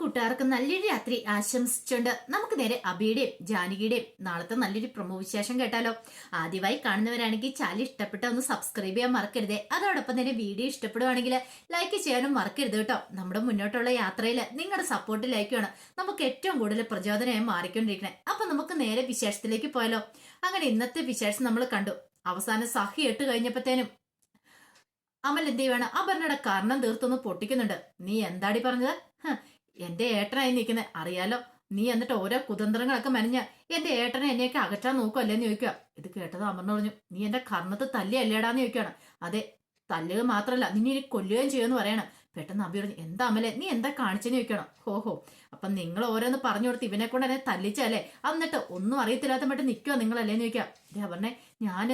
കൂട്ടുകാർക്ക് നല്ലൊരു രാത്രി ആശംസിച്ചുകൊണ്ട് നമുക്ക് നേരെ അബിയുടെയും ജാനകിയുടെയും നാളത്തെ നല്ലൊരു പ്രമോ വിശേഷം കേട്ടാലോ. ആദ്യമായി കാണുന്നവരാണെങ്കിൽ ചാനൽ ഇഷ്ടപ്പെട്ട ഒന്ന് സബ്സ്ക്രൈബ് ചെയ്യാൻ മറക്കരുത്. അതോടൊപ്പം തന്നെ വീഡിയോ ഇഷ്ടപ്പെടുവാണെങ്കിൽ ലൈക്ക് ചെയ്യാനും മറക്കരുത് കേട്ടോ. നമ്മുടെ മുന്നോട്ടുള്ള യാത്രയിൽ നിങ്ങളുടെ സപ്പോർട്ട് ലൈക്കുമാണ് നമുക്ക് ഏറ്റവും കൂടുതൽ പ്രചോദനമായി മാറിക്കൊണ്ടിരിക്കണേ. അപ്പൊ നമുക്ക് നേരെ വിശേഷത്തിലേക്ക് പോയാലോ. അങ്ങനെ ഇന്നത്തെ വിശേഷം നമ്മൾ കണ്ടു. അവസാനം സഹി ഇട്ട് കഴിഞ്ഞപ്പോഴത്തേനും അമൽ എന്ത് ചെയ്യുവാണ്? അപർണയുടെ കാരണം തീർത്തൊന്ന് പൊട്ടിക്കുന്നുണ്ട്. നീ എന്താടി പറഞ്ഞത്? എന്റെ ഏട്ടനായി നിൽക്കുന്നത് അറിയാലോ നീ എന്നിട്ട് ഓരോ കുതന്ത്രങ്ങളൊക്കെ മെനഞ്ഞ് എന്റെ ഏട്ടനെ എന്നെയൊക്കെ അകറ്റാൻ നോക്കുമല്ലേന്ന് ചോദിക്കുക. ഇത് കേട്ടത് അമർന്ന് പറഞ്ഞു നീ എന്റെ കർണത്ത് തല്ലിയല്ലേടാന്ന് ചോദിക്കുകയാണ്. അതെ തല്ലുക മാത്രമല്ല നിന്നെ ഇനി കൊല്ലുകയും ചെയ്യുമെന്ന് പറയണം. പെട്ടെന്ന് അബി പറഞ്ഞു എന്താ അമലെ നീ എന്താ കാണിച്ചെന്ന് ചോദിക്കണം. ഹോ അപ്പൊ നിങ്ങൾ ഓരോന്ന് പറഞ്ഞു കൊടുത്ത് ഇവനെ കൊണ്ട് എന്നെ തല്ലിച്ചല്ലേ എന്നിട്ട് ഒന്നും അറിയത്തില്ലാത്ത മറ്റും നിൽക്കുക നിങ്ങളല്ലേന്ന് ചോദിക്കാം ഇതേ പറഞ്ഞേ ഞാൻ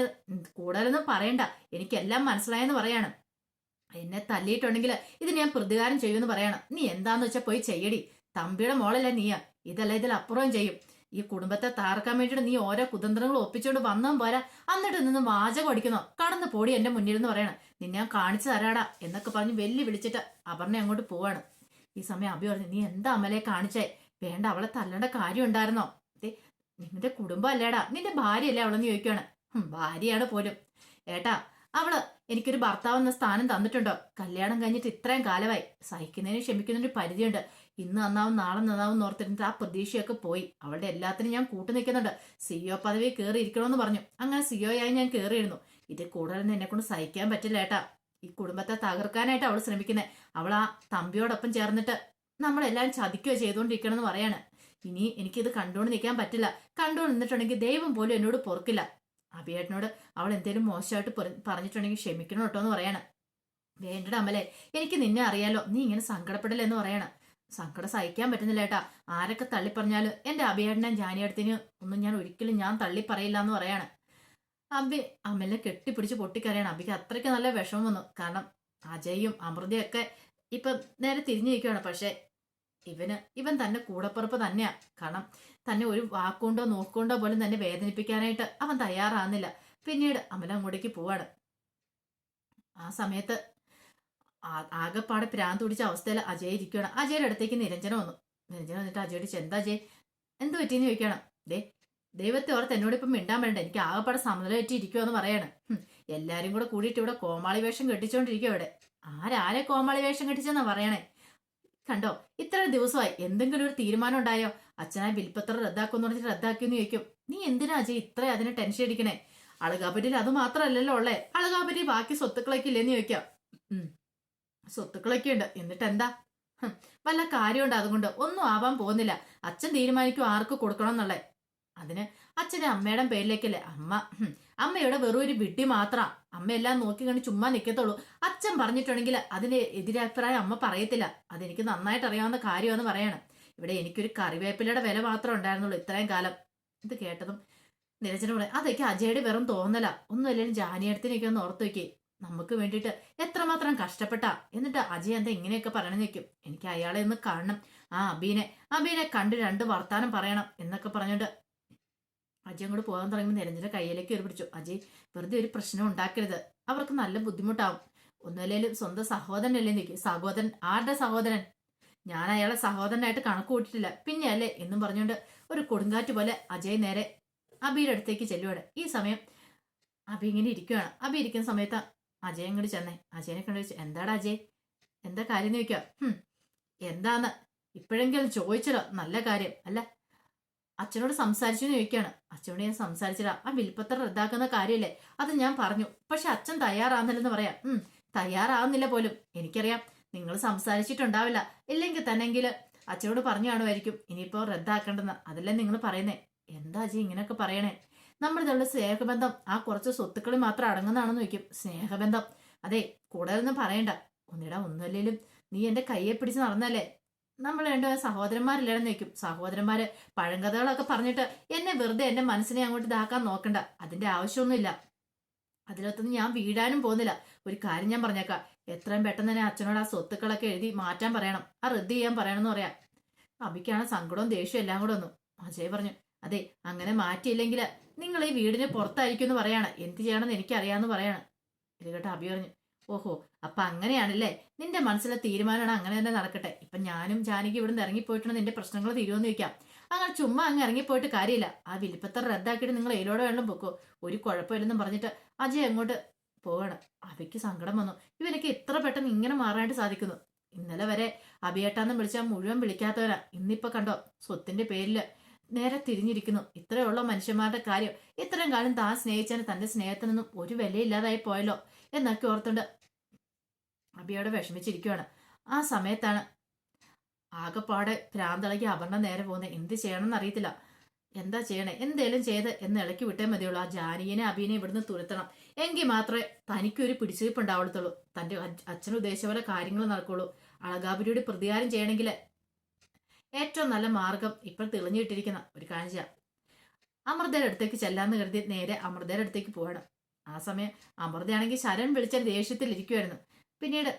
കൂടുതലൊന്നും പറയണ്ട. എനിക്കെല്ലാം മനസ്സിലായെന്ന് പറയാണ്. എന്നെ തല്ലിയിട്ടുണ്ടെങ്കിൽ ഇത് ഞാൻ പ്രതികാരം ചെയ്യുമെന്ന് പറയണം. നീ എന്താന്ന് വെച്ചാൽ പോയി ചെയ്യടി. തമ്പിയുടെ മോളല്ല നീയാ ഇതല്ല ഇതിലപ്പുറവും ചെയ്യും. ഈ കുടുംബത്തെ താർക്കാൻ വേണ്ടിയിട്ട് നീ ഓരോ കുതന്ത്രങ്ങൾ ഒപ്പിച്ചുകൊണ്ട് വന്നാൽ പോരാ. എന്നിട്ട് നിന്ന് വാചകം അടിക്കുന്നോ. കടന്നു പോടി എന്റെ മുന്നിൽ എന്ന് പറയണം. നിന്നെ ഞാൻ കാണിച്ചു തരാടാ എന്നൊക്കെ പറഞ്ഞ് വെല്ലു വിളിച്ചിട്ട് അപർണ അങ്ങോട്ട് പോവാണ്. ഈ സമയം അഭി പറഞ്ഞു നീ എന്താ അമലെ കാണിച്ചേ? വേണ്ട അവളെ തല്ലേണ്ട കാര്യം ഉണ്ടായിരുന്നോ? നിന്റെ കുടുംബം അല്ലേടാ? നിന്റെ ഭാര്യയല്ലേ അവളെന്ന് ചോദിക്കുകയാണ് "ഹും, ഭാര്യയാണ് പോലും. ഏട്ടാ അവൾ എനിക്കൊരു ഭർത്താവ് എന്ന സ്ഥാനം തന്നിട്ടുണ്ടോ. കല്യാണം കഴിഞ്ഞിട്ട് ഇത്രയും കാലമായി. സഹിക്കുന്നതിന് ക്ഷമിക്കുന്നതിന് പരിധിയുണ്ട്. ഇന്ന് നന്നാവും നാളെ നന്നാവും ഓർത്തിരുന്നിട്ട് ആ പ്രതീക്ഷയൊക്കെ പോയി. അവളുടെ എല്ലാത്തിനും ഞാൻ കൂട്ടു നിൽക്കുന്നുണ്ട്. സിഒ പദവി കയറി ഇരിക്കണമെന്ന് പറഞ്ഞു. അങ്ങനെ സിഒ ആയി ഞാൻ കയറിയിരുന്നു. ഇത് കൂടുതലൊന്നും എന്നെ കൊണ്ട് സഹിക്കാൻ പറ്റില്ല ഏട്ടാ. ഈ കുടുംബത്തെ തകർക്കാനായിട്ട് അവൾ ശ്രമിക്കുന്നത് അവൾ ആ തമ്പിയോടൊപ്പം ചേർന്നിട്ട് നമ്മളെല്ലാം ചതിക്കുകയോ ചെയ്തുകൊണ്ടിരിക്കണമെന്ന് പറയാണ്. ഇനി എനിക്കിത് കണ്ടുകൊണ്ട് നിൽക്കാൻ പറ്റില്ല. കണ്ടുകൊണ്ട് നിന്നിട്ടുണ്ടെങ്കിൽ ദൈവം പോലും എന്നോട് പൊറുക്കില്ല. അഭിയേട്ടനോട് അവൾ എന്തേലും മോശമായിട്ട് പറഞ്ഞിട്ടുണ്ടെങ്കിൽ ക്ഷമിക്കണം കേട്ടോ എന്ന് പറയണം. വേണ്ടട അമലെ എനിക്ക് നിന്നെ അറിയാലോ നീ ഇങ്ങനെ സങ്കടപ്പെടില്ല എന്ന് പറയണം. സങ്കടം സഹിക്കാൻ പറ്റുന്നില്ല ഏട്ടാ. ആരൊക്കെ തള്ളി പറഞ്ഞാലും എന്റെ അഭിയേട്ടനെ ജാനിയടത്തിന് ഒന്നും ഞാൻ ഒരിക്കലും ഞാൻ തള്ളി പറയില്ല എന്ന് പറയാണ്. അബി അമലിനെ കെട്ടിപ്പിടിച്ച് പൊട്ടിക്കറിയണം അബിക്ക് അത്രയ്ക്ക് നല്ല വിഷമം വന്നു. കാരണം അജയും അമൃതയും ഒക്കെ ഇപ്പൊ നേരെ തിരിഞ്ഞിരിക്കുകയാണ് പക്ഷെ ഇവന് ഇവൻ തന്നെ കൂടപ്പുറപ്പ് തന്നെയാ. കാരണം തന്നെ ഒരു വാക്കുകൊണ്ടോ നോക്കുകൊണ്ടോ പോലും തന്നെ വേദനിപ്പിക്കാനായിട്ട് അവൻ തയ്യാറാകുന്നില്ല. പിന്നീട് അമല അങ്ങോട്ടേക്ക് പോവാണ്. ആ സമയത്ത് ആകെപ്പാടെ പ്രാന്ത് പിടിച്ച അവസ്ഥയിൽ അജയ് ഇരിക്കുകയാണ്. അജയുടെ അടുത്തേക്ക് നിരഞ്ജന വന്നു. നിരഞ്ജന വന്നിട്ട് അജയോട് എന്താ അജയ്? എന്ത് പറ്റിയെന്ന് ചോദിക്കണം ദേ ദൈവത്തെ ഓർത്ത് എന്നോട് ഇപ്പം മിണ്ടാൻ വേണ്ട എനിക്ക് ആകെപ്പാടെ സമനില പറ്റി ഇരിക്കുമെന്ന് പറയാണ് എല്ലാരും കൂടെ കൂടിയിട്ട് ഇവിടെ കോമാളി വേഷം കെട്ടിച്ചോണ്ടിരിക്കും ഇവിടെ. ആരാരെ കോമാളി വേഷം കെട്ടിച്ചെന്നാ പറയണേ? കണ്ടോ? ഇത്ര ദിവസമായി എന്തെങ്കിലും ഒരു തീരുമാനം ഉണ്ടായോ? ബിൽപത്രം വിൽപ്പത്രം റദ്ദാക്കുമെന്ന് പറഞ്ഞിട്ട് റദ്ദാക്കിയെന്ന് ചോദിക്കും. നീ എന്തിനാ അജയ് ഇത്ര അതിന് ടെൻഷൻ അടിക്കണേ? അളകാപുരിയിൽ അത് മാത്രമല്ലല്ലോ ഉള്ളേ. അളകാപുരി ബാക്കി സ്വത്തുക്കളൊക്കെ ഇല്ലെന്ന് ചോദിക്കാം. സ്വത്തുക്കളൊക്കെ ഉണ്ട്. എന്നിട്ട് എന്താ വല്ല കാര്യമുണ്ട് അതുകൊണ്ട്? ഒന്നും ആവാൻ പോകുന്നില്ല. അച്ഛൻ തീരുമാനിക്കും ആർക്ക് കൊടുക്കണം എന്നുള്ളേ. അതിന് അച്ഛന്റെ അമ്മയുടെ പേരിലേക്കല്ലേ? അമ്മ. അമ്മയുടെ വെറും ഒരു വിട്ടി മാത്രം. അമ്മ എല്ലാം നോക്കി കണ്ട് ചുമ്മാ നിൽക്കത്തുള്ളൂ അച്ഛൻ പറഞ്ഞിട്ടുണ്ടെങ്കിൽ അതിന് എതിരഭിപ്രായം അമ്മ പറയത്തില്ല. അതെനിക്ക് നന്നായിട്ട് അറിയാവുന്ന കാര്യമെന്ന് പറയണം. ഇവിടെ എനിക്കൊരു കറിവേപ്പിലയുടെ വില മാത്രം ഉണ്ടായിരുന്നുള്ളൂ ഇത്രയും കാലം. ഇത് കേട്ടതും നിരഞ്ജന പറയും അതൊക്കെ അജയുടെ വെറും തോന്നല. ഒന്നുമല്ലെങ്കിലും ജാനിയടത്തിനൊക്കെ ഒന്ന് ഓർത്തു വെക്കേ. നമുക്ക് വേണ്ടിയിട്ട് എത്രമാത്രം കഷ്ടപ്പെട്ടാ. എന്നിട്ട് അജയ് എന്താ ഇങ്ങനെയൊക്കെ പറഞ്ഞു നിൽക്കും എനിക്ക് അയാളെ ഒന്ന് കാണണം. ആ അബീനെ. അബീനെ കണ്ട് രണ്ട് വർത്താനം പറയണം എന്നൊക്കെ പറഞ്ഞിട്ട് അജയ് അങ്ങോട്ട് പോകാൻ തുടങ്ങുമ്പോൾ നിരഞ്ജന കയ്യിലേക്ക് ഒരു പിടിച്ചു. അജയ് വെറുതെ ഒരു പ്രശ്നം ഉണ്ടാക്കരുത്. അവർക്ക് നല്ല ബുദ്ധിമുട്ടാവും. ഒന്നുമല്ലേലും സ്വന്തം സഹോദരനല്ലേ നിൽക്കും സഹോദരൻ ആരുടെ സഹോദരൻ? ഞാൻ അയാളെ സഹോദരനായിട്ട് കണക്ക് കൂട്ടിയിട്ടില്ല. പിന്നെ അല്ലേ എന്നും പറഞ്ഞുകൊണ്ട് ഒരു കൊടുങ്കാറ്റ് പോലെ അജയ് നേരെ അബിയുടെ അടുത്തേക്ക് ചെല്ലുവാണ്. ഈ സമയം അബി ഇങ്ങനെ ഇരിക്കുകയാണ് അബി ഇരിക്കുന്ന സമയത്ത് അജയ് ഇങ്ങോട്ട് ചെന്നേ. അജയനെ കണ്ടു ചോദിച്ചു എന്താടാ അജയ്? എന്താ കാര്യം എന്ന് ചോദിക്കാം "ഹും, എന്താന്ന്? ഇപ്പോഴെങ്കിലും ചോദിച്ചല്ലോ. നല്ല കാര്യം. അല്ല അച്ഛനോട് സംസാരിച്ചു ചോദിക്കുകയാണ്. അച്ഛനോട് ഞാൻ സംസാരിച്ചില്ല. ആ വിൽപ്പത്രം റദ്ദാക്കുന്ന കാര്യമല്ലേ? അത് ഞാൻ പറഞ്ഞു. പക്ഷെ അച്ഛൻ തയ്യാറാകുന്നില്ലെന്ന് പറയാം. ഉം തയ്യാറാവുന്നില്ല പോലും. എനിക്കറിയാം. നിങ്ങൾ സംസാരിച്ചിട്ടുണ്ടാവില്ല. ഇല്ലെങ്കിൽ തന്നെങ്കിൽ അച്ഛനോട് പറഞ്ഞു കാണുമായിരിക്കും. ഇനിയിപ്പോ റദ്ദാക്കേണ്ടെന്ന്. അതല്ലേ നിങ്ങൾ പറയുന്നേ. എന്താ അജി ഇങ്ങനെയൊക്കെ പറയണേ? നമ്മുടെ തമ്മിലുള്ള സ്നേഹബന്ധം ആ കുറച്ച് സ്വത്തുക്കളിൽ മാത്രം അടങ്ങുന്നതാണെന്ന് വെക്കും സ്നേഹബന്ധം. അതെ കൂടുതലൊന്നും പറയണ്ട. ഒന്നിടാ ഒന്നുമല്ലേലും നീ എന്റെ കയ്യെ പിടിച്ച് നടന്നല്ലേ നമ്മൾ രണ്ടു സഹോദരന്മാരില്ലാണെന്ന് വെക്കും സഹോദരന്മാര് പഴങ്കഥകളൊക്കെ പറഞ്ഞിട്ട് എന്നെ വെറുതെ എന്റെ മനസ്സിനെ അങ്ങോട്ട് ഇതാക്കാൻ നോക്കണ്ട. അതിന്റെ ആവശ്യമൊന്നുമില്ല. അതിലൊത്തൊന്നും ഞാൻ വീടാനും പോകുന്നില്ല. ഒരു കാര്യം ഞാൻ പറഞ്ഞേക്കാം. എത്രയും പെട്ടെന്ന് തന്നെ അച്ഛനോട് ആ സ്വത്തുക്കളൊക്കെ എഴുതി മാറ്റാൻ പറയണം. ആ റദ്ദ് ചെയ്യാൻ പറയണം എന്ന് പറയാം. അബിക്കാണ് സങ്കടവും ദേഷ്യവും എല്ലാം കൂടെ വന്നു. അജയ് പറഞ്ഞു അതെ അങ്ങനെ മാറ്റിയില്ലെങ്കിൽ നിങ്ങൾ ഈ വീടിന് പുറത്തായിരിക്കും എന്ന് പറയാണ്. എന്ത് ചെയ്യണമെന്ന് എനിക്കറിയാമെന്ന് പറയാണ്. ഇത് കേട്ടോ അബി പറഞ്ഞു ഓഹോ അപ്പൊ അങ്ങനെയാണല്ലേ? നിന്റെ മനസ്സിലെ തീരുമാനമാണ് അങ്ങനെ തന്നെ നടക്കട്ടെ. ഇപ്പൊ ഞാനും ജാനകി ഇവിടുന്ന് ഇറങ്ങിപ്പോയിട്ടുണ്ട് നിന്റെ പ്രശ്നങ്ങൾ തീരുമെന്ന് ചോദിക്കാം. അങ്ങനെ ചുമ്മാ അങ്ങ് ഇറങ്ങിപ്പോയിട്ട് കാര്യമില്ല. ആ വിലിപ്പത്തർ റദ്ദാക്കിയിട്ട് നിങ്ങൾ ഏലോടെ വേണം പൊക്കോ. ഒരു കുഴപ്പമില്ലെന്നും പറഞ്ഞിട്ട് അജയ് അങ്ങോട്ട് പോവണം. അവയ്ക്ക് സങ്കടം വന്നു. ഇവനൊക്കെ എത്ര പെട്ടെന്ന് ഇങ്ങനെ മാറാനായിട്ട് സാധിക്കുന്നു? ഇന്നലെ വരെ അഭിയേട്ടാന്ന് വിളിച്ചാൽ മുഴുവൻ വിളിക്കാത്തവരാ ഇന്നിപ്പോ കണ്ടോ? സ്വത്തിന്റെ പേരിൽ നേരെ തിരിഞ്ഞിരിക്കുന്നു. ഇത്രയുള്ള മനുഷ്യന്മാരുടെ കാര്യം. ഇത്രയും കാലം താൻ സ്നേഹിച്ചാൽ തന്റെ സ്നേഹത്തിനൊന്നും ഒരു വിലയില്ലാതായി പോയല്ലോ. എന്നൊക്കെ ഓർത്തുണ്ട് അബിയോടെ വിഷമിച്ചിരിക്കുവാണ്. ആ സമയത്താണ് ആകെപ്പാടെ ഭ്രാന്തളയ്ക്ക് അപർണ നേരെ പോകുന്നത്. എന്ത് ചെയ്യണമെന്ന് അറിയത്തില്ല. എന്താ ചെയ്യണേ? എന്തേലും ചെയ്ത് എന്ന് ഇളക്കി വിട്ടേ മതിയുള്ളൂ. ആ ജാനീനെ അബീനെ ഇവിടുന്ന് തുരത്തണം. എങ്കിൽ മാത്രമേ തനിക്കൊരു പിടിച്ചിരിപ്പ് ഉണ്ടാവത്തുള്ളൂ തന്റെ അച്ഛ- അച്ഛൻ ഉദ്ദേശിച്ച പോലെ കാര്യങ്ങൾ നടക്കുള്ളൂ. അളകാപുരിയുടെ പ്രതികാരം ചെയ്യണമെങ്കിൽ ഏറ്റവും നല്ല മാർഗം ഇപ്പോൾ തെളിഞ്ഞിട്ടിരിക്കുന്ന ഒരു കാഴ്ച അമൃതയുടെ അടുത്തേക്ക് ചെല്ലാന്ന് കരുതി നേരെ അമൃതയുടെ അടുത്തേക്ക് പോവാണ്. ആ സമയം അമൃതയാണെങ്കിൽ ശരൺ വിളിച്ച ദേഷ്യത്തിൽ ഇരിക്കുമായിരുന്നു പിന്നീട്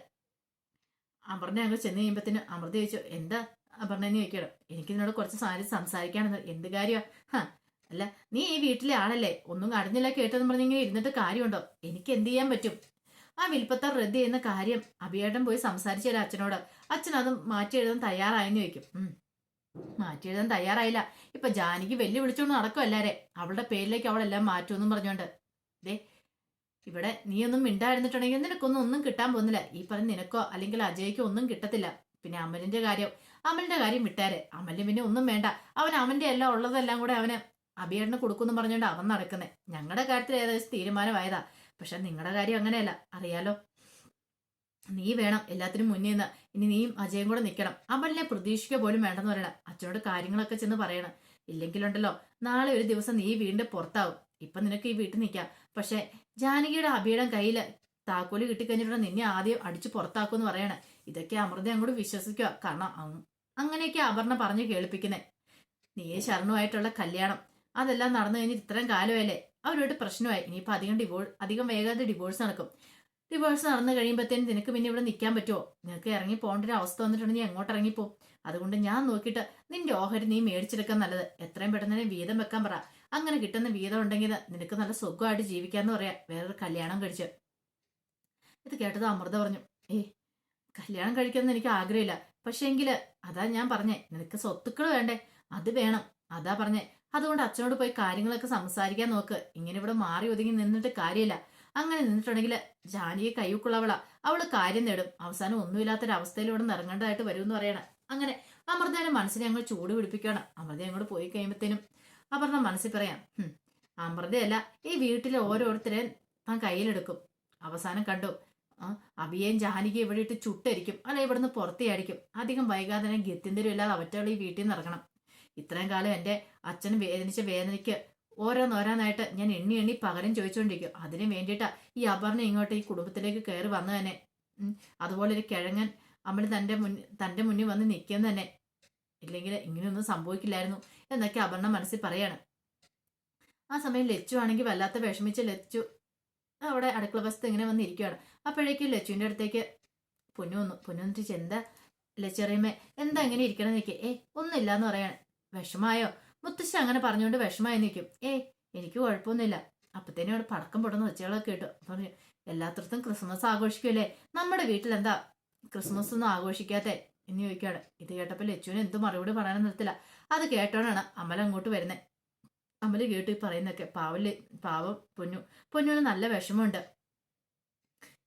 അമൃതനെ അങ്ങ് ചെന്ന് കഴിയുമ്പത്തിന് അമൃത ചോദിച്ചു എന്താ അപർണെന്ന് ചോദിക്കണം എനിക്ക് നിന്നോട് കുറച്ച് സാധനം സംസാരിക്കാണെന്ന് എന്ത് കാര്യമാ? ഹാ അല്ല നീ ഈ വീട്ടിലെ ആളല്ലേ? ഒന്നും അറിഞ്ഞില്ല കേട്ടെന്ന് പറഞ്ഞിങ്ങനെ ഇരുന്നിട്ട് കാര്യമുണ്ടോ? എനിക്ക് എന്ത് ചെയ്യാൻ പറ്റും? ആ വിൽപ്പത്തർ റദ്ദ് ചെയ്യുന്ന കാര്യം അഭിയേട്ടൻ പോയി സംസാരിച്ചു തരാം അച്ഛനോട്. അച്ഛൻ അത് മാറ്റി എഴുതാൻ തയ്യാറായെന്ന് ചോദിക്കും. മാറ്റി എഴുതാൻ തയ്യാറായില്ല. ഇപ്പൊ ജാനിക്ക് വെല്ലു വിളിച്ചോണ്ട് നടക്കും എല്ലാരെ അവളുടെ പേരിലേക്ക് അവളെല്ലാം മാറ്റുമെന്നും പറഞ്ഞോണ്ട്. ദേ ഇവിടെ നീയൊന്നും മിണ്ടായിരുന്നിട്ടുണ്ടെങ്കിൽ നിനക്കൊന്നും ഒന്നും കിട്ടാൻ പോകുന്നില്ല. ഈ പറഞ്ഞ നിനക്കോ അല്ലെങ്കിൽ അജയ്ക്കോ ഒന്നും കിട്ടത്തില്ല. പിന്നെ അമലിന്റെ കാര്യം അമലിന്റെ കാര്യം വിട്ടാരെ. അമലിന് പിന്നെ ഒന്നും വേണ്ട. അവൻ അവന്റെ എല്ലാം ഉള്ളതെല്ലാം കൂടെ അവന് അഭിയേട്ടന് കൊടുക്കുമെന്ന് പറഞ്ഞുകൊണ്ട് അവൻ നടക്കുന്നത് ഞങ്ങളുടെ കാര്യത്തിൽ ഏകദേശം തീരുമാനമായതാ. പക്ഷെ നിങ്ങളുടെ കാര്യം അങ്ങനെയല്ല. അറിയാലോ? നീ വേണം എല്ലാത്തിനും മുന്നേ നിന്ന്. ഇനി നീയും അജയും കൂടെ നിൽക്കണം. അമലിനെ പ്രതീക്ഷിക്കുക പോലും വേണ്ടെന്ന് പറയണം. അച്ഛനോട് കാര്യങ്ങളൊക്കെ ചെന്ന് പറയണം. ഇല്ലെങ്കിലുണ്ടല്ലോ നാളെ ഒരു ദിവസം നീ വീണ്ടും പുറത്താവും. ഇപ്പൊ നിനക്ക് ഈ വീട്ടിൽ നിൽക്കാം. പക്ഷെ ജാനകിയുടെ അഭിയുടെ കയ്യിൽ താക്കോൽ കിട്ടിക്കഴിഞ്ഞിട്ടുണ്ടെങ്കിൽ നിന്നെ ആദ്യം അടിച്ചു പുറത്താക്കുമെന്ന് പറയണേ. ഇതൊക്കെ അമൃത അങ്ങോട്ട് വിശ്വസിക്കുക. കാരണം അങ്- അങ്ങനെയൊക്കെ അപർണ പറഞ്ഞു കേൾപ്പിക്കുന്നേ. നീ ശരണുമായിട്ടുള്ള കല്യാണം. അതെല്ലാം നടന്നു കഴിഞ്ഞിട്ട് ഇത്രയും കാലമല്ലേ അവരുമായിട്ട് പ്രശ്നമായി. ഇനിയിപ്പോൾ അധികം ഡിവോഴ്സ് അധികം വേഗാതെ ഡിവോഴ്സ് നടക്കും. ഡിവോഴ്സ് നടന്നു കഴിയുമ്പോഴത്തേനും നിനക്ക് പിന്നെ ഇവിടെ നിൽക്കാൻ പറ്റുമോ? നിനക്ക് ഇറങ്ങി പോകേണ്ട ഒരു അവസ്ഥ വന്നിട്ടുണ്ടെങ്കിൽ നീ എങ്ങോട്ട് ഇറങ്ങിപ്പോ? അതുകൊണ്ട് ഞാൻ നോക്കിയിട്ട് നിന്റെ ഓഹരി നീ മേടിച്ചെടുക്കാൻ നല്ലത്. എത്രയും പെട്ടെന്ന് വീതം വെക്കാൻ പറ. അങ്ങനെ കിട്ടുന്ന വീതം ഉണ്ടെങ്കിൽ നിനക്ക് നല്ല സുഖമായിട്ട് ജീവിക്കാന്ന് പറയാ. വേറൊരു കല്യാണം കഴിച്ച്. ഇത് കേട്ടത് അമൃത പറഞ്ഞു ഏ കല്യാണം കഴിക്കണമെന്ന് എനിക്ക് ആഗ്രഹമില്ല. പക്ഷേ എങ്കിൽ അതാ ഞാൻ പറഞ്ഞേ നിനക്ക് സ്വത്തുക്കൾ വേണ്ടേ? അത് വേണം. അതാ പറഞ്ഞേ. അതുകൊണ്ട് അച്ഛനോട് പോയി കാര്യങ്ങളൊക്കെ സംസാരിക്കാൻ നോക്ക്. ഇങ്ങനെ ഇവിടെ മാറി ഒതുങ്ങി നിന്നിട്ട് കാര്യമില്ല. അങ്ങനെ നിന്നിട്ടുണ്ടെങ്കിൽ ജാനിയെ കൈവക്കുള്ളവളാ അവൾ കാര്യം നേടും. അവസാനം ഒന്നുമില്ലാത്തൊരവസ്ഥയിൽ ഇവിടെ ഇറങ്ങേണ്ടതായിട്ട് വരുമെന്ന് പറയണം. അങ്ങനെ അമൃതയുടെ മനസ്സിനെ ഞങ്ങൾ ചൂട് പിടിപ്പിക്കുകയാണ് അമൃത അങ്ങോട്ട് പോയി കഴിയുമ്പത്തേനും അപർണ മനസ്സിൽ പറയാം "ഹും, അമൃതയല്ല ഈ വീട്ടിലെ ഓരോരുത്തരെ താൻ കയ്യിലെടുക്കും. അവസാനം കണ്ടു അബിയേയും ജാനകിയും ഇവിടെ ഇട്ട് ചുട്ടരിക്കും. അല്ല ഇവിടുന്ന് പുറത്തേയായിരിക്കും. അധികം വൈകാതെ തന്നെ ഗത്യന്തരം ഇല്ലാതെ അവറ്റകൾ ഈ വീട്ടിൽ നിന്ന് ഇറങ്ങണം. ഇത്രയും കാലം എന്റെ അച്ഛൻ വേദനിച്ച വേദനയ്ക്ക് ഓരോന്നോരോന്നായിട്ട് ഞാൻ എണ്ണി എണ്ണി പകരം ചോദിച്ചുകൊണ്ടിരിക്കും അതിന് വേണ്ടിയിട്ടാ ഈ അപർണ ഇങ്ങോട്ട് ഈ കുടുംബത്തിലേക്ക് കയറി വന്നു തന്നെ. അതുപോലെ ഒരു കിഴങ്ങൻ അമ്മൾ തന്റെ മുന്നിൽ തന്റെ മുന്നിൽ വന്ന് നിൽക്കുന്ന തന്നെ. ഇല്ലെങ്കിൽ ഇങ്ങനെയൊന്നും സംഭവിക്കില്ലായിരുന്നു. എന്നൊക്കെ അപർണ മനസ്സിൽ പറയാണ്. ആ സമയം ലച്ചു ആണെങ്കിൽ വല്ലാത്ത വിഷമിച്ച് ലച്ചു അവിടെ അടുക്കള വശത്ത് ഇങ്ങനെ വന്നിരിക്കുകയാണ് അപ്പോഴേക്കും ലച്ചുവിന്റെ അടുത്തേക്ക് പൊന്നു വന്നു. പൊന്നു വന്നിട്ട് എന്താ? ലച്ചറിയമ്മേ എന്താ ഇങ്ങനെ ഇരിക്കണം? നിൽക്കേ ഏ ഒന്നുമില്ല എന്ന് പറയാണ്. വിഷമായോ? മുത്തശ്ശ അങ്ങനെ പറഞ്ഞുകൊണ്ട് വിഷമായി നിൽക്കും ഏ എനിക്ക് കുഴപ്പമൊന്നുമില്ല. അപ്പത്തേനും അവിടെ പടക്കം പൊടുന്ന ഒച്ചകളൊക്കെ കേട്ടു. പറഞ്ഞു എല്ലാത്തടത്തും ക്രിസ്മസ് ആഘോഷിക്കുമല്ലേ നമ്മുടെ വീട്ടിൽ എന്താ ക്രിസ്മസ് ഒന്നും ആഘോഷിക്കാത്തെ? എന്ന് ചോദിക്കുകയാണ് ഇത് കേട്ടപ്പോൾ ലച്ചുവിന് എന്ത് മറുപടി പറയാനും നിർത്തില്ല അത് കേട്ടോണാണ് അമല അങ്ങോട്ട് വരുന്നത്. അമൽ കേട്ട് പറയുന്നൊക്കെ പാവൽ പാവം പൊന്നു. പൊന്നുവിന് നല്ല വിഷമമുണ്ട്.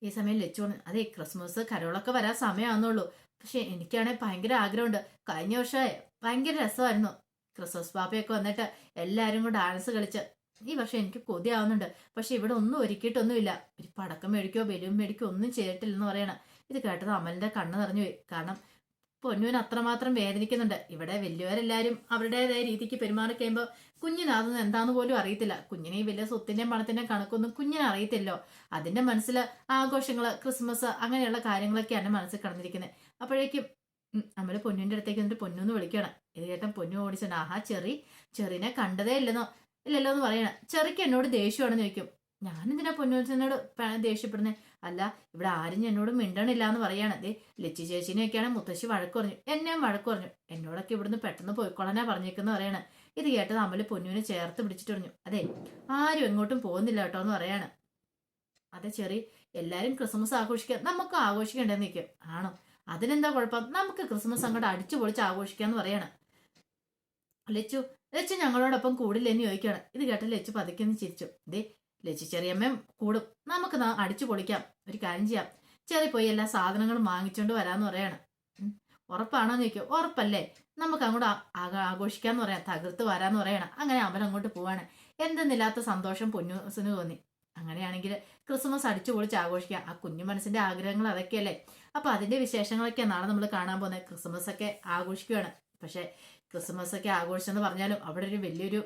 ഈ സമയം ലച്ചു പറഞ്ഞു അതെ ക്രിസ്മസ് കരോളൊക്കെ വരാൻ സമയമാണെന്നുള്ളൂ പക്ഷെ എനിക്കാണെങ്കിൽ ഭയങ്കര ആഗ്രഹമുണ്ട്. കഴിഞ്ഞ വർഷം ഭയങ്കര രസമായിരുന്നു. ക്രിസ്മസ് പാപ്പയൊക്കെ വന്നിട്ട് എല്ലാവരും കൂടെ ഡാൻസ് കളിച്ച്. ഈ പക്ഷെ എനിക്ക് കൊതിയാവുന്നുണ്ട്. പക്ഷെ ഇവിടെ ഒന്നും ഒരുക്കിയിട്ടൊന്നുമില്ല. ഒരു പടക്കം മേടിക്കോ ബലൂൺ മേടിക്കോ ഒന്നും ചെയ്തിട്ടില്ലെന്ന് പറയണം. ഇത് കേട്ടത് അമലിന്റെ കണ്ണ് നിറഞ്ഞു പോയി കാരണം പൊന്നുവിന് അത്രമാത്രം വേദനിക്കുന്നുണ്ട്. ഇവിടെ വലിയവരെല്ലാരും അവരുടേതായ രീതിക്ക് പെരുമാറി കഴിയുമ്പോൾ കുഞ്ഞിനതൊന്നും എന്താന്ന് പോലും അറിയത്തില്ല. കുഞ്ഞിനെ വലിയ സ്വത്തിന്റെയും പണത്തിന്റെയും കണക്കൊന്നും കുഞ്ഞിനെ അറിയത്തില്ലോ അതിന്റെ മനസ്സിൽ ആഘോഷങ്ങൾ ക്രിസ്മസ് അങ്ങനെയുള്ള കാര്യങ്ങളൊക്കെയാണ് മനസ്സിൽ കടന്നിരിക്കുന്നത്. അപ്പോഴേക്കും നമ്മൾ പൊന്നുവിന്റെ അടുത്തേക്ക് എന്നിട്ട് പൊന്നൂന്ന് വിളിക്കണം ഇത് കേട്ടൻ പൊന്നു ഓടിച്ചാണ് ആഹാ ചെറി ചെറിനെ കണ്ടതേ ഇല്ലെന്നോ ഇല്ലല്ലോ എന്ന് പറയണം. ചെറിക്ക് എന്നോട് ദേഷ്യമാണെന്ന് ചോദിക്കും. ഞാൻ എന്തിനാ പൊന്നുവിനോട് ദേഷ്യപ്പെടുന്നേ? അല്ല ഇവിടെ ആരും എന്നോട് മിണ്ടണില്ല എന്ന് പറയാണ്. ദേ ലച്ചി ചേച്ചിനെയൊക്കെയാണ് മുത്തശ്ശി വഴക്ക് പറഞ്ഞു എന്നെയും വഴക്ക് പറഞ്ഞു. എന്നോടൊക്കെ ഇവിടുന്ന് പെട്ടെന്ന് പോയിക്കൊള്ളാനാ പറഞ്ഞേക്കുന്ന പറയാണ്. ഇത് കേട്ടത് അമ്മൽ പൊന്നുവിനെ ചേർത്ത് പിടിച്ചിട്ട് പറഞ്ഞു. അതെ ആരും എങ്ങോട്ടും പോകുന്നില്ല കേട്ടോ എന്ന് പറയാണ്. അതെ ചെറി എല്ലാരും ക്രിസ്മസ് ആഘോഷിക്കുക നമുക്ക് ആഘോഷിക്കേണ്ടെന്ന് നിൽക്കും ആണോ? അതിനെന്താ കുഴപ്പം? നമുക്ക് ക്രിസ്മസ് അങ്ങോട്ട് അടിച്ചു പൊളിച്ച് ആഘോഷിക്കാന്ന് പറയാണ്. ലച്ചു ലച്ചു ഞങ്ങളോടൊപ്പം കൂടില്ലെന്ന് ചോദിക്കുകയാണ് ഇത് കേട്ട ലച്ചു പതുക്കെന്ന് ചിരിച്ചു. ദേ ലച്ചു ചെറിയമ്മയും കൂടും. നമുക്ക് അടിച്ചു പൊളിക്കാം. ഒരു കാര്യം ചെയ്യാം. ചെറിയ പോയി എല്ലാ സാധനങ്ങളും വാങ്ങിച്ചോണ്ട് വരാന്ന് പറയാണ്. ഉറപ്പാണോ എന്ന് ചോദിക്കും. ഉറപ്പല്ലേ. നമുക്ക് അങ്ങോട്ട് ആഘോഷിക്കാന്ന് പറയാം. തകർത്ത് വരാന്ന് പറയണം. അങ്ങനെ അവൻ അങ്ങോട്ട് പോവാണ്. എന്തെന്നില്ലാത്ത സന്തോഷം പൊന്നൂസിന് തോന്നി. അങ്ങനെയാണെങ്കിൽ ക്രിസ്മസ് അടിച്ചു പൊളിച്ച് ആഘോഷിക്കാം. ആ കുഞ്ഞു മനസ്സിന്റെ ആഗ്രഹങ്ങൾ അതൊക്കെയല്ലേ. അപ്പൊ അതിന്റെ വിശേഷങ്ങളൊക്കെ നാളെ നമ്മൾ കാണാൻ പോകുന്നത് ക്രിസ്മസ് ഒക്കെ ആഘോഷിക്കുകയാണ് പക്ഷെ ക്രിസ്മസ് ഒക്കെ ആഘോഷിച്ചെന്ന് പറഞ്ഞാലും അവിടെ ഒരു വലിയൊരു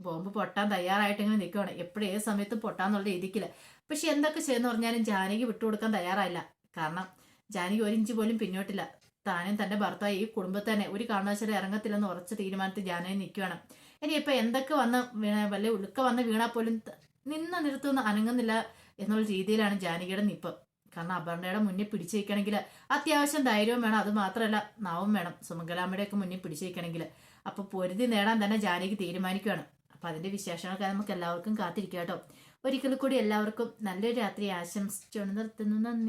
ബോംബ് പൊട്ടാൻ തയ്യാറായിട്ട് ഇങ്ങനെ നിൽക്കുകയാണ് എപ്പോഴും ഏത് സമയത്തും പൊട്ടാന്നുള്ള രീതിക്കില്ല പക്ഷെ എന്തൊക്കെ ചെയ്യുന്ന പറഞ്ഞാലും ജാനകി വിട്ടുകൊടുക്കാൻ തയ്യാറായില്ല. കാരണം ജാനകി ഒരു ഇഞ്ച് പോലും പിന്നോട്ടില്ല. താനും തന്റെ ഭർത്താവ് ഈ കുടുംബത്തെ തന്നെ ഒരു കാരണവശാലും ഇറങ്ങത്തില്ലെന്ന് ഉറച്ച തീരുമാനത്തിൽ ജാനകി നിൽക്കുകയാണ് ഇനി ഇപ്പൊ എന്തൊക്കെ വന്ന് വീണ- വല്ല ഉളുക്ക വന്ന് വീണാൽ പോലും നിന്ന് നിരത്തൊന്നും അനങ്ങുന്നില്ല എന്നുള്ള രീതിയിലാണ് ജാനകിയുടെ നിപ്പ്. കാരണം അപർണയുടെ മുന്നിൽ പിടിച്ചു വയ്ക്കണമെങ്കിൽ അത്യാവശ്യം ധൈര്യവും വേണം. അത് മാത്രമല്ല നാവും വേണം. സുമംഗലാമ്മയുടെ ഒക്കെ മുന്നിൽ പിടിച്ചു വയ്ക്കണമെങ്കിൽ അപ്പൊ പൊരുതി നേടാൻ തന്നെ ജാനകി തീരുമാനിക്കുകയാണ് അപ്പൊ അതിന്റെ വിശേഷങ്ങളൊക്കെ നമുക്ക് എല്ലാവർക്കും കാത്തിരിക്കാം കേട്ടോ. ഒരിക്കൽ കൂടി എല്ലാവർക്കും നല്ലൊരു രാത്രി ആശംസിച്ചുകൊണ്ട് നിർത്തുന്നു. നന്ദി.